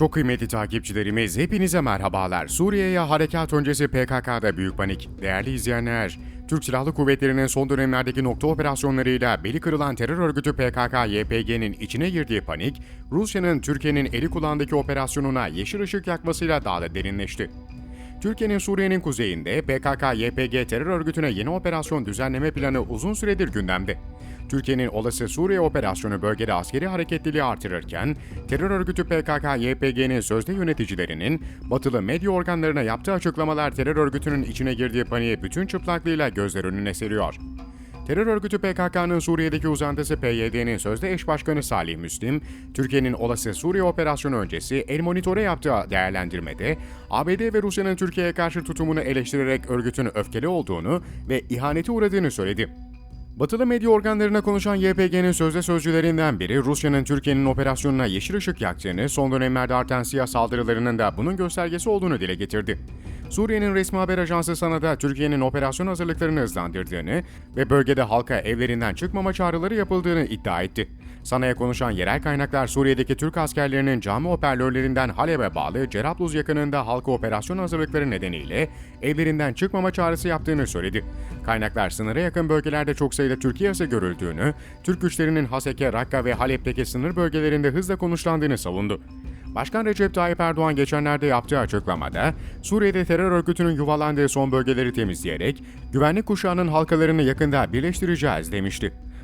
Çok kıymetli takipçilerimiz hepinize merhabalar. Suriye'ye harekat öncesi PKK'da büyük panik. Değerli izleyenler, Türk Silahlı Kuvvetleri'nin son dönemlerdeki nokta operasyonlarıyla beli kırılan terör örgütü PKK-YPG'nin içine girdiği panik, Rusya'nın Türkiye'nin eli kulağındaki operasyonuna yeşil ışık yakmasıyla daha da derinleşti. Türkiye'nin Suriye'nin kuzeyinde PKK-YPG terör örgütüne yeni operasyon düzenleme planı uzun süredir gündemde. Türkiye'nin olası Suriye operasyonu bölgede askeri hareketliliği artırırken, terör örgütü PKK-YPG'nin sözde yöneticilerinin batılı medya organlarına yaptığı açıklamalar terör örgütünün içine girdiği paniğe bütün çıplaklığıyla gözler önüne seriyor. Terör örgütü PKK'nın Suriye'deki uzantısı PYD'nin sözde eş başkanı Salih Müslim, Türkiye'nin olası Suriye operasyonu öncesi El Monitor'e yaptığı değerlendirmede, ABD ve Rusya'nın Türkiye'ye karşı tutumunu eleştirerek örgütün öfkeli olduğunu ve ihanete uğradığını söyledi. Batılı medya organlarına konuşan YPG'nin sözde sözcülerinden biri Rusya'nın Türkiye'nin operasyonuna yeşil ışık yaktığını, son dönemlerde artan siyah saldırılarının da bunun göstergesi olduğunu dile getirdi. Suriye'nin resmi haber ajansı Sana'da Türkiye'nin operasyon hazırlıklarını hızlandırdığını ve bölgede halka evlerinden çıkmama çağrıları yapıldığını iddia etti. Sana'ya konuşan yerel kaynaklar Suriye'deki Türk askerlerinin cami hoparlörlerinden Halep'e bağlı Cerablus yakınında halka operasyon hazırlıkları nedeniyle evlerinden çıkmama çağrısı yaptığını söyledi. Kaynaklar sınıra yakın bölgelerde çok sayıda Türkiye yası görüldüğünü, Türk güçlerinin Haseke, Rakka ve Halep'teki sınır bölgelerinde hızla konuşlandığını savundu. Başkan Recep Tayyip Erdoğan geçenlerde yaptığı açıklamada, Suriye'de terör örgütünün yuvalandığı son bölgeleri temizleyerek, güvenlik kuşağının halkalarını yakında birleştireceğiz demişti.